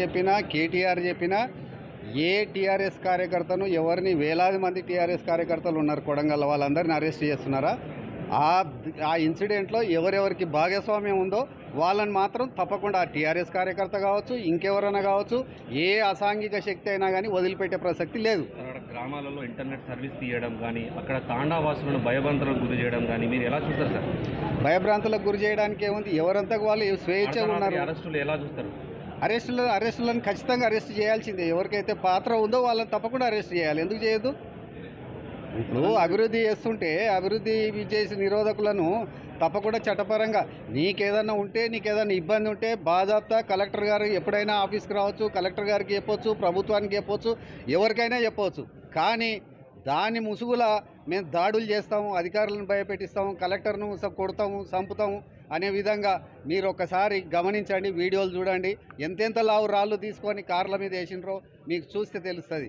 చెప్పినా కేటీఆర్ చెప్పినా ఏ టీఆర్ఎస్ కార్యకర్తను ఎవరిని వేలాది మంది టీఆర్ఎస్ కార్యకర్తలు ఉన్నారు కొడంగల్ వాళ్ళందరిని అరెస్ట్ చేస్తున్నారా? ఆ ఆ ఇన్సిడెంట్లో ఎవరెవరికి భాగస్వామ్యం ఉందో వాళ్ళని మాత్రం తప్పకుండా ఆ టీఆర్ఎస్ కార్యకర్త కావచ్చు ఇంకెవరైనా కావచ్చు ఏ అసాంఘిక శక్తి అయినా కానీ వదిలిపెట్టే ప్రసక్తి లేదు. గ్రామాలలో ఇంటర్నెట్ సర్వీస్ తీయడం కానీ అక్కడ తాండావాసులను భయభంతలకు గురి చేయడం కానీ మీరు ఎలా చూస్తారు సార్? భయభ్రాంతులకు గురి చేయడానికి ఏముంది ఎవరంతకు వాళ్ళు స్వేచ్ఛగా ఉన్నారు? అరెస్టులు ఎలా చూస్తారు? అరెస్టులు అరెస్టులను ఖచ్చితంగా అరెస్ట్ చేయాల్సిందే. ఎవరికైతే పాత్ర ఉందో వాళ్ళని తప్పకుండా అరెస్ట్ చేయాలి. ఎందుకు చేయదు ఇప్పుడు అభివృద్ధి చేస్తుంటే అభివృద్ధి చేసే నిరోధకులను తప్పకుండా చట్టపరంగా నీకేదన్నా ఉంటే నీకేదన్నా ఇబ్బంది ఉంటే బాధాప్తా కలెక్టర్ గారు ఎప్పుడైనా ఆఫీస్కి రావచ్చు కలెక్టర్ గారికి చెప్పొచ్చు ప్రభుత్వానికి చెప్పొచ్చు ఎవరికైనా చెప్పవచ్చు కానీ దాని ముసుగుల మేము దాడులు చేస్తాము అధికారులను భయపెట్టిస్తాము కలెక్టర్ను కొడతాము చంపుతాము. అనే విధంగా మీరు ఒకసారి గమనించండి వీడియోలు చూడండి. ఎంతెంత లావు రాళ్ళు తీసుకొని కార్ల మీద వేసినరో మీకు చూస్తే తెలుస్తుంది.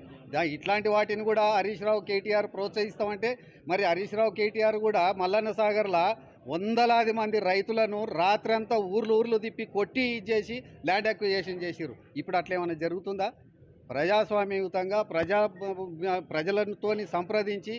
ఇట్లాంటి వాటిని కూడా హరీష్ రావు కేటీఆర్ ప్రోత్సహిస్తామంటే మరి హరీష్ రావు కేటీఆర్ కూడా మల్లన్న సాగర్లా వందలాది మంది రైతులను రాత్రంతా ఊర్లు ఊర్లు తిప్పి కొట్టి ఇచ్చేసి ల్యాండ్ అక్విజేషన్ చేసిరు ఇప్పుడు అట్లా ఏమైనా జరుగుతుందా? ప్రజాస్వామ్యయుతంగా ప్రజా ప్రజలతోని సంప్రదించి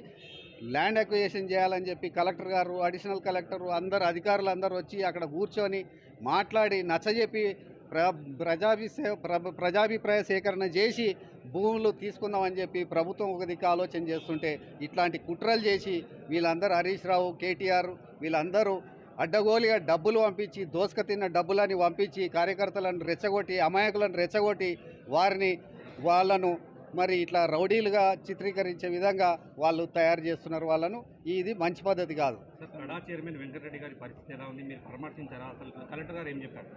ల్యాండ్ అక్విజేషన్ చేయాలని చెప్పి కలెక్టర్ గారు అడిషనల్ కలెక్టర్ అందరు అధికారులు అందరూ వచ్చి అక్కడ కూర్చొని మాట్లాడి నచ్చజెప్పి ప్ర ప్రజాభిసే ప్ర- ప్రజాభిప్రాయ సేకరణ చేసి భూములు తీసుకుందామని చెప్పి ప్రభుత్వం ఒక దిక్కు ఆలోచన చేస్తుంటే ఇట్లాంటి కుట్రలు చేసి వీళ్ళందరూ హరీష్ రావు కేటీఆర్ వీళ్ళందరూ అడ్డగోలిగా డబ్బులు పంపించి దోసుక తిన్న డబ్బులని పంపించి కార్యకర్తలను రెచ్చగొట్టి అమాయకులను రెచ్చగొట్టి వారిని వాళ్ళను మరి ఇట్లా రౌడీలుగా చిత్రీకరించే విధంగా వాళ్ళు తయారు చేస్తున్నారు వాళ్ళను ఇది మంచి పద్ధతి కాదు. సార్ కడా చైర్మన్ వెంకటరెడ్డి గారి పరిస్థితి ఎలా ఉంది? మీరు పరామర్శించారా? అసలు కలెక్టర్ గారు ఏం చెప్పారు?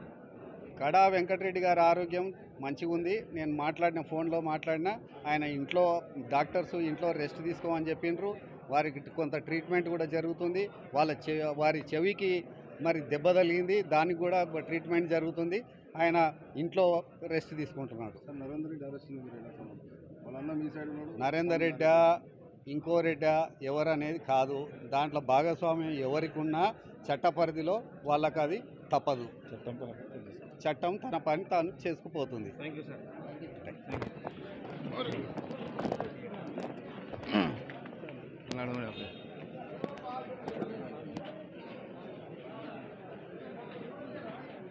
కడా వెంకటరెడ్డి గారి ఆరోగ్యం మంచిగా ఉంది. నేను మాట్లాడిన ఫోన్లో మాట్లాడినా ఆయన ఇంట్లో డాక్టర్స్ ఇంట్లో రెస్ట్ తీసుకోమని చెప్పిండ్రు. వారికి కొంత ట్రీట్మెంట్ కూడా జరుగుతుంది. వాళ్ళ వారి చెవికి మరి దెబ్బ తగిలింది. దానికి కూడా ట్రీట్మెంట్ జరుగుతుంది. ఆయన ఇంట్లో రెస్ట్ తీసుకుంటున్నాడు. నరేంద్ర నరేందర్ రెడ్డా ఇంకో రెడ్డా ఎవరు అనేది కాదు. దాంట్లో భాగస్వామ్యం ఎవరికి ఉన్నా చట్ట పరిధిలో వాళ్ళకి అది తప్పదు. చట్టం తన పని తాను చేసుకుపోతుంది. Thank you sir